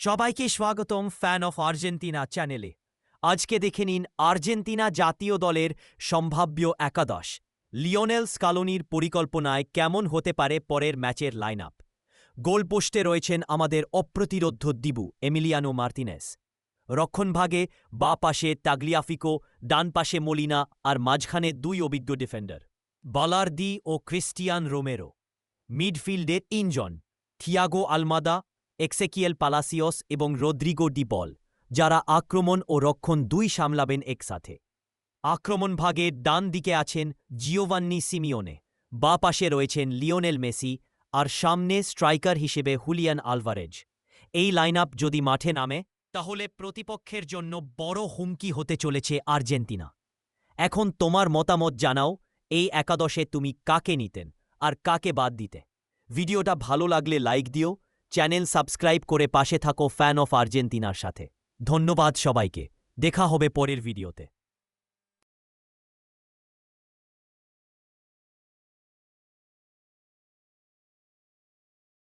সবাইকে স্বাগতম fan of Argentina চ্যানেলে। আজকে দেখে নিন আর্জেন্টিনা জাতীয় দলের সম্ভাব্য একাদশ। লিওনেল স্কালোনির পরিকল্পনায় কেমন হতে পারে পরের ম্যাচের লাইন আপ গোলপোস্টে রয়েছেন আমাদের অপ্রতিরোধ্য দিবু, এমিলিয়ানো মার্তিনেস। রক্ষণভাগে বা পাশে তাগলিয়াফিকো, ডান পাশে মলিনা আর মাঝখানে দুই অভিজ্ঞ ডিফেন্ডার। বালার্দি ও ক্রিস্টিয়ান রোমেরো। মিডফিল্ডে তিনজন, থিয়াগো আলমাদা এক্সেকিয়েল পালাসিয়স এবং রদ্রিগো ডিবল যারা আক্রমণ ও রক্ষণ দুই সামলাবেন একসাথে। আক্রমণ ভাগে ডান দিকে আছেন জিওভান্নি সিমিওনে, বা পাশে রয়েছেন লিওনেল মেসি আর সামনে স্ট্রাইকার হিসেবে হুলিয়ান আলভারেজ। এই লাইন যদি মাঠে নামে, তাহলে প্রতিপক্ষের জন্য বড় হুমকি হতে চলেছে আর্জেন্টিনা। এখন তোমার মতামত জানাও, এই একাদশে তুমি কাকে নিতেন আর কাকে বাদ দিতে? ভিডিওটা ভালো লাগলে লাইক দিও চ্যানেল সাবস্ক্রাইব করে পাশে থাকো ফ্যান অফ আর্জেন্টিনার সাথে। ধন্যবাদ সবাইকে। দেখা হবে পরের ভিডিওতে।